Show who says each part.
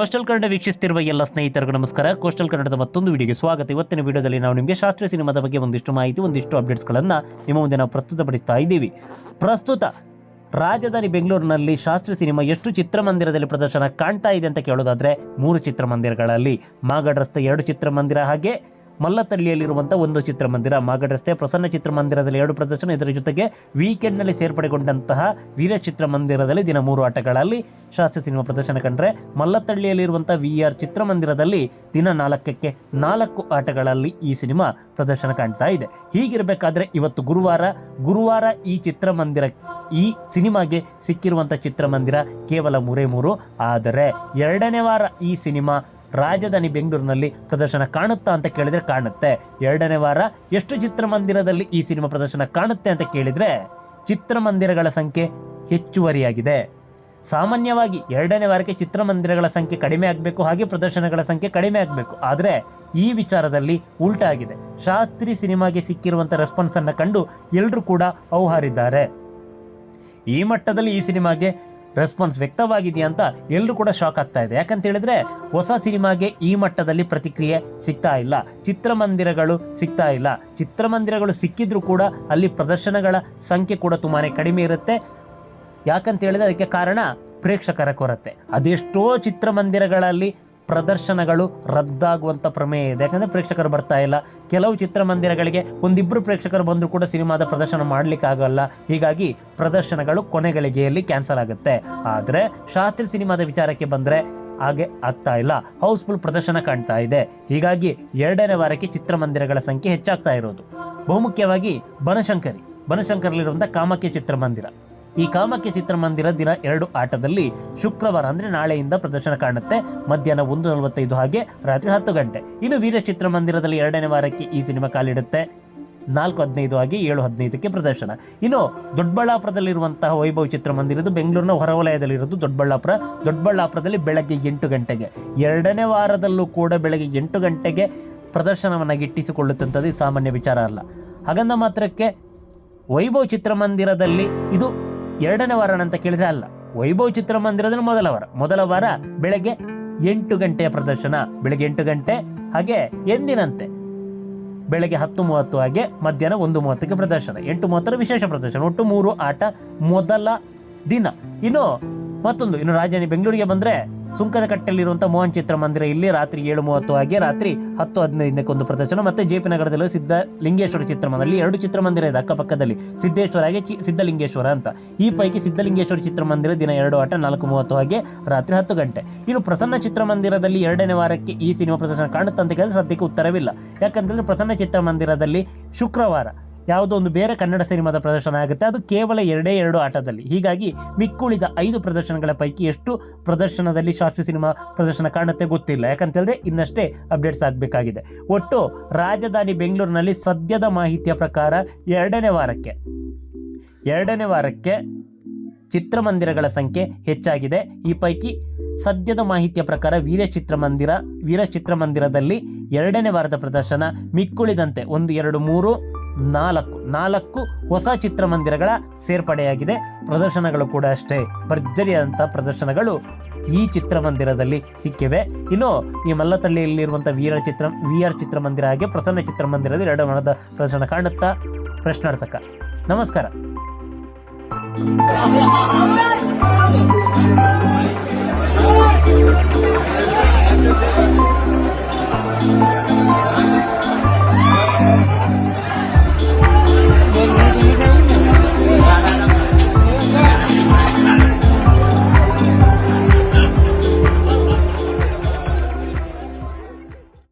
Speaker 1: Coastal Kannada ವೀಕ್ಷಿಸುತ್ತಿರುವ ಎಲ್ಲ ಸ್ನೇಹಿತರಿಗೂ ನಮಸ್ಕಾರ. ಕೋಸ್ಟಲ್ ಕನ್ನಡದ ಮತ್ತೊಂದು ವಿಡಿಯೋಗೆ ಸ್ವಾಗತ. ಇವತ್ತಿನ ವಿಡಿಯೋದಲ್ಲಿ ನಾವು ನಿಮಗೆ ಶಾಸ್ತ್ರೀಯ ಸಿನಿಮಾದ ಬಗ್ಗೆ ಒಂದಿಷ್ಟು ಮಾಹಿತಿ, ಒಂದಿಷ್ಟು ಅಪ್ಡೇಟ್ಸ್ಗಳನ್ನು ನಿಮ್ಮ ಮುಂದೆ ನಾವು ಪ್ರಸ್ತುತಪಡಿಸ್ತಾ ಇದ್ದೀವಿ. ಪ್ರಸ್ತುತ ರಾಜಧಾನಿ ಬೆಂಗಳೂರಿನಲ್ಲಿ ಶಾಸ್ತ್ರೀಯ ಸಿನಿಮಾ ಎಷ್ಟು ಚಿತ್ರಮಂದಿರದಲ್ಲಿ ಪ್ರದರ್ಶನ ಕಾಣ್ತಾ ಇದೆ ಅಂತ ಕೇಳೋದಾದ್ರೆ ಮೂರು ಚಿತ್ರಮಂದಿರಗಳಲ್ಲಿ. ಮಾಗಡ್ ರಸ್ತೆ ಎರಡು ಚಿತ್ರಮಂದಿರ ಹಾಗೆ ಮಲ್ಲತಳ್ಳಿಯಲ್ಲಿರುವಂಥ ಒಂದು ಚಿತ್ರಮಂದಿರ. ಮಾಗಡ್ ರಸ್ತೆ ಪ್ರಸನ್ನ ಚಿತ್ರಮಂದಿರದಲ್ಲಿ ಎರಡು ಪ್ರದರ್ಶನ. ಇದರ ಜೊತೆಗೆ ವೀಕೆಂಡ್ನಲ್ಲಿ ಸೇರ್ಪಡೆಗೊಂಡಂತಹ ವೀರ ಚಿತ್ರಮಂದಿರದಲ್ಲಿ ದಿನ ಮೂರು ಆಟಗಳಲ್ಲಿ ಶಾಸ್ತ್ರೀಯ ಸಿನಿಮಾ ಪ್ರದರ್ಶನ ಕಂಡ್ರೆ ಮಲ್ಲತಳ್ಳಿಯಲ್ಲಿರುವಂಥ ವಿ ಆರ್ ಚಿತ್ರಮಂದಿರದಲ್ಲಿ ದಿನ ನಾಲ್ಕಕ್ಕೆ ನಾಲ್ಕು ಆಟಗಳಲ್ಲಿ ಈ ಸಿನಿಮಾ ಪ್ರದರ್ಶನ ಕಾಣ್ತಾ ಇದೆ. ಹೀಗಿರಬೇಕಾದ್ರೆ ಇವತ್ತು ಗುರುವಾರ ಗುರುವಾರ ಈ ಚಿತ್ರಮಂದಿರ, ಈ ಸಿನಿಮಾಗೆ ಸಿಕ್ಕಿರುವಂಥ ಚಿತ್ರಮಂದಿರ ಕೇವಲ ಮೂರೇ ಮೂರು. ಆದರೆ ಎರಡನೇ ವಾರ ಈ ಸಿನಿಮಾ ರಾಜಧಾನಿ ಬೆಂಗಳೂರಿನಲ್ಲಿ ಪ್ರದರ್ಶನ ಕಾಣುತ್ತಾ ಅಂತ ಕೇಳಿದ್ರೆ ಕಾಣುತ್ತೆ. ಎರಡನೇ ವಾರ ಎಷ್ಟು ಚಿತ್ರಮಂದಿರದಲ್ಲಿ ಈ ಸಿನಿಮಾ ಪ್ರದರ್ಶನ ಕಾಣುತ್ತೆ ಅಂತ ಕೇಳಿದ್ರೆ ಚಿತ್ರಮಂದಿರಗಳ ಸಂಖ್ಯೆ ಹೆಚ್ಚುವರಿಯಾಗಿದೆ. ಸಾಮಾನ್ಯವಾಗಿ ಎರಡನೇ ವಾರಕ್ಕೆ ಚಿತ್ರಮಂದಿರಗಳ ಸಂಖ್ಯೆ ಕಡಿಮೆ ಆಗಬೇಕು, ಹಾಗೆ ಪ್ರದರ್ಶನಗಳ ಸಂಖ್ಯೆ ಕಡಿಮೆ ಆಗಬೇಕು. ಆದರೆ ಈ ವಿಚಾರದಲ್ಲಿ ಉಲ್ಟಾ ಆಗಿದೆ. ಶಾಸ್ತ್ರಿ ಸಿನಿಮಾಗೆ ಸಿಕ್ಕಿರುವಂಥ ರೆಸ್ಪಾನ್ಸನ್ನು ಕಂಡು ಎಲ್ಲರೂ ಕೂಡ ಔಹಾರಿದ್ದಾರೆ ಈ ಮಟ್ಟದಲ್ಲಿ ಈ ಸಿನಿಮಾಗೆ ರೆಸ್ಪಾನ್ಸ್ ವ್ಯಕ್ತವಾಗಿದೆಯಾ ಅಂತ ಎಲ್ಲರೂ ಕೂಡ ಶಾಕ್ ಆಗ್ತಾ ಇದೆ. ಯಾಕಂತ ಹೇಳಿದ್ರೆ, ಹೊಸ ಸಿನಿಮಾಗೆ ಈ ಮಟ್ಟದಲ್ಲಿ ಪ್ರತಿಕ್ರಿಯೆ ಸಿಗ್ತಾ ಇಲ್ಲ. ಚಿತ್ರಮಂದಿರಗಳು ಸಿಗ್ತಾ ಇಲ್ಲ. ಚಿತ್ರಮಂದಿರಗಳು ಸಿಕ್ಕಿದ್ರೂ ಕೂಡ ಅಲ್ಲಿ ಪ್ರದರ್ಶನಗಳ ಸಂಖ್ಯೆ ಕೂಡ ತುಂಬಾ ಕಡಿಮೆ ಇರುತ್ತೆ. ಯಾಕಂತ ಹೇಳಿದ್ರೆ ಅದಕ್ಕೆ ಕಾರಣ ಪ್ರೇಕ್ಷಕರ ಕೊರತೆ. ಅದೆಷ್ಟೋ ಚಿತ್ರಮಂದಿರಗಳಲ್ಲಿ ಪ್ರದರ್ಶನಗಳು ರದ್ದಾಗುವಂಥ ಪ್ರಮೇಯ ಇದೆ. ಯಾಕಂದರೆ ಪ್ರೇಕ್ಷಕರು ಬರ್ತಾ ಇಲ್ಲ. ಕೆಲವು ಚಿತ್ರಮಂದಿರಗಳಿಗೆ ಒಂದಿಬ್ಬರು ಪ್ರೇಕ್ಷಕರು ಬಂದರೂ ಕೂಡ ಸಿನಿಮಾದ ಪ್ರದರ್ಶನ ಮಾಡಲಿಕ್ಕಾಗಲ್ಲ ಹೀಗಾಗಿ ಪ್ರದರ್ಶನಗಳು ಕೊನೆಗಳಿಗೆಯಲ್ಲಿ ಕ್ಯಾನ್ಸಲ್ ಆಗುತ್ತೆ. ಆದರೆ ಶಾಸ್ತ್ರಿ ಸಿನಿಮಾದ ವಿಚಾರಕ್ಕೆ ಬಂದರೆ ಹಾಗೆ ಆಗ್ತಾ ಇಲ್ಲ. ಹೌಸ್ಫುಲ್ ಪ್ರದರ್ಶನ ಕಾಣ್ತಾ ಇದೆ. ಹೀಗಾಗಿ ಎರಡನೇ ವಾರಕ್ಕೆ ಚಿತ್ರಮಂದಿರಗಳ ಸಂಖ್ಯೆ ಹೆಚ್ಚಾಗ್ತಾ ಇರೋದು. ಬಹುಮುಖ್ಯವಾಗಿ ಬನಶಂಕರಿ. ಬನಶಂಕರಲ್ಲಿರುವಂಥ ಕಾಮಾಖ್ಯ ಚಿತ್ರಮಂದಿರ. ಈ ಕಾಮಕ್ಕೆ ಚಿತ್ರಮಂದಿರ ದಿನ ಎರಡು ಆಟದಲ್ಲಿ ಶುಕ್ರವಾರ ಅಂದರೆ ನಾಳೆಯಿಂದ ಪ್ರದರ್ಶನ ಕಾಣುತ್ತೆ. ಮಧ್ಯಾಹ್ನ ಒಂದು ನಲವತ್ತೈದು ಹಾಗೆ ರಾತ್ರಿ ಹತ್ತು ಗಂಟೆ. ಇನ್ನು ವೀರ ಚಿತ್ರಮಂದಿರದಲ್ಲಿ ಎರಡನೇ ವಾರಕ್ಕೆ ಈ ಸಿನಿಮಾ ಕಾಲಿಡುತ್ತೆ. ನಾಲ್ಕು ಹದಿನೈದು ಹಾಗೆ ಏಳು ಹದಿನೈದಕ್ಕೆ ಪ್ರದರ್ಶನ. ಇನ್ನು ದೊಡ್ಡಬಳ್ಳಾಪುರದಲ್ಲಿರುವಂತಹ ವೈಭವ್ ಚಿತ್ರಮಂದಿರದು ಬೆಂಗಳೂರಿನ ಹೊರವಲಯದಲ್ಲಿರೋದು ದೊಡ್ಡಬಳ್ಳಾಪುರ. ದೊಡ್ಡಬಳ್ಳಾಪುರದಲ್ಲಿ ಬೆಳಗ್ಗೆ ಎಂಟು ಗಂಟೆಗೆ. ಎರಡನೇ ವಾರದಲ್ಲೂ ಕೂಡ ಬೆಳಗ್ಗೆ ಎಂಟು ಗಂಟೆಗೆ ಪ್ರದರ್ಶನವನ್ನು ಗಿಟ್ಟಿಸಿಕೊಳ್ಳುತ್ತಂಥದ್ದು ಸಾಮಾನ್ಯ ವಿಚಾರ ಅಲ್ಲ. ಹಾಗಂದ ಮಾತ್ರಕ್ಕೆ ವೈಭವ್ ಚಿತ್ರಮಂದಿರದಲ್ಲಿ ಇದು ಎರಡನೇ ವಾರ ಅಂತ ಕೇಳಿದ್ರೆ ಅಲ್ಲ. ವೈಭವ್ ಚಿತ್ರಮಂದಿರದಲ್ಲಿ ಮೊದಲ ವಾರ. ಮೊದಲ ವಾರ ಬೆಳಗ್ಗೆ ಎಂಟು ಗಂಟೆಯ ಪ್ರದರ್ಶನ. ಬೆಳಗ್ಗೆ ಎಂಟು ಗಂಟೆ, ಹಾಗೆ ಎಂದಿನಂತೆ. ಬೆಳಗ್ಗೆ ಹತ್ತು ಮೂವತ್ತು, ಹಾಗೆ ಮಧ್ಯಾಹ್ನ ಒಂದು ಮೂವತ್ತಕ್ಕೆ ಪ್ರದರ್ಶನ. ಎಂಟು ಮೂವತ್ತರ ವಿಶೇಷ ಪ್ರದರ್ಶನ. ಒಟ್ಟು ಮೂರು ಆಟ ಮೊದಲ ದಿನ. ಇನ್ನು ಮತ್ತೊಂದು, ಇನ್ನು ರಾಜಧಾನಿ ಬೆಂಗಳೂರಿಗೆ ಬಂದರೆ ಸುಂಕದ ಕಟ್ಟೆಯಲ್ಲಿರುವಂಥ ಮೋಹನ್ ಚಿತ್ರಮಂದಿರ ಇಲ್ಲಿ ರಾತ್ರಿ ಏಳು ಮೂವತ್ತು ಹಾಗೆ ರಾತ್ರಿ ಹತ್ತು ಹದಿನೈದಕ್ಕೆ ಒಂದು ಪ್ರದರ್ಶನ. ಮತ್ತೆ ಜೆ ಪಿ ನಗರದಲ್ಲಿ ಸಿದ್ಧ ಲಿಂಗೇಶ್ವರ ಚಿತ್ರಮಂದಿರ. ಎರಡು ಚಿತ್ರಮಂದಿರ ಇದೆ ಅಕ್ಕಪಕ್ಕದಲ್ಲಿ. ಸಿದ್ದೇಶ್ವರ ಹಾಗೆ ಚಿ ಸಿದ್ಧಲಿಂಗೇಶ್ವರ ಅಂತ. ಈ ಪೈಕಿ ಸಿದ್ಧಲಿಂಗೇಶ್ವರ ಚಿತ್ರಮಂದಿರ ದಿನ ಎರಡು ಆಟ ನಾಲ್ಕು ಮೂವತ್ತು ಹಾಗೆ ರಾತ್ರಿ ಹತ್ತು ಗಂಟೆ. ಇನ್ನು ಪ್ರಸನ್ನ ಚಿತ್ರಮಂದಿರದಲ್ಲಿ ಎರಡನೇ ವಾರಕ್ಕೆ ಈ ಸಿನಿಮಾ ಪ್ರದರ್ಶನ ಕಾಣುತ್ತಂತ ಕೇಳಿದ್ರೆ ಸದ್ಯಕ್ಕೆ ಉತ್ತರವಿಲ್ಲ. ಯಾಕಂತಂದರೆ ಪ್ರಸನ್ನ ಚಿತ್ರಮಂದಿರದಲ್ಲಿ ಶುಕ್ರವಾರ ಯಾವುದೋ ಒಂದು ಬೇರೆ ಕನ್ನಡ ಸಿನಿಮಾದ ಪ್ರದರ್ಶನ ಆಗುತ್ತೆ. ಅದು ಕೇವಲ ಎರಡೇ ಎರಡು ಆಟದಲ್ಲಿ. ಹೀಗಾಗಿ ಮಿಕ್ಕುಳಿದ ಐದು ಪ್ರದರ್ಶನಗಳ ಪೈಕಿ ಎಷ್ಟು ಪ್ರದರ್ಶನದಲ್ಲಿ ಶಾಸ್ತ್ರೀಯ ಸಿನಿಮಾ ಪ್ರದರ್ಶನ ಕಾಣುತ್ತೆ ಗೊತ್ತಿಲ್ಲ. ಯಾಕಂತೇಳಿದ್ರೆ ಇನ್ನಷ್ಟೇ ಅಪ್ಡೇಟ್ಸ್ ಆಗಬೇಕಾಗಿದೆ. ಒಟ್ಟು ರಾಜಧಾನಿ ಬೆಂಗಳೂರಿನಲ್ಲಿ ಸದ್ಯದ ಮಾಹಿತಿಯ ಪ್ರಕಾರ ಎರಡನೇ ವಾರಕ್ಕೆ ಎರಡನೇ ವಾರಕ್ಕೆ ಚಿತ್ರಮಂದಿರಗಳ ಸಂಖ್ಯೆ ಹೆಚ್ಚಾಗಿದೆ. ಈ ಪೈಕಿ ಸದ್ಯದ ಮಾಹಿತಿಯ ಪ್ರಕಾರ ವೀರ ಚಿತ್ರಮಂದಿರ ವೀರ ಚಿತ್ರಮಂದಿರದಲ್ಲಿ ಎರಡನೇ ವಾರದ ಪ್ರದರ್ಶನ ಮಿಕ್ಕುಳಿದಂತೆ ಒಂದು, ಎರಡು, ಮೂರು ನಾಲ್ಕು ನಾಲ್ಕು ಹೊಸ ಚಿತ್ರಮಂದಿರಗಳ ಸೇರ್ಪಡೆಯಾಗಿದೆ. ಪ್ರದರ್ಶನಗಳು ಕೂಡ ಅಷ್ಟೇ. ಭರ್ಜರಿಯಾದಂಥ ಪ್ರದರ್ಶನಗಳು ಈ ಚಿತ್ರಮಂದಿರದಲ್ಲಿ ಸಿಕ್ಕಿವೆ. ಇನ್ನು ಈ ಮಲ್ಲತಳ್ಳಿಯಲ್ಲಿರುವಂಥ V R Chitra V R ಚಿತ್ರಮಂದಿರ ಹಾಗೆ ಪ್ರಸನ್ನ ಚಿತ್ರಮಂದಿರದಲ್ಲಿ ಎರಡು ಮನದ ಪ್ರದರ್ಶನ ಕಾಣುತ್ತಾ ಪ್ರಶ್ನಾರ್ಥಕ. ನಮಸ್ಕಾರ.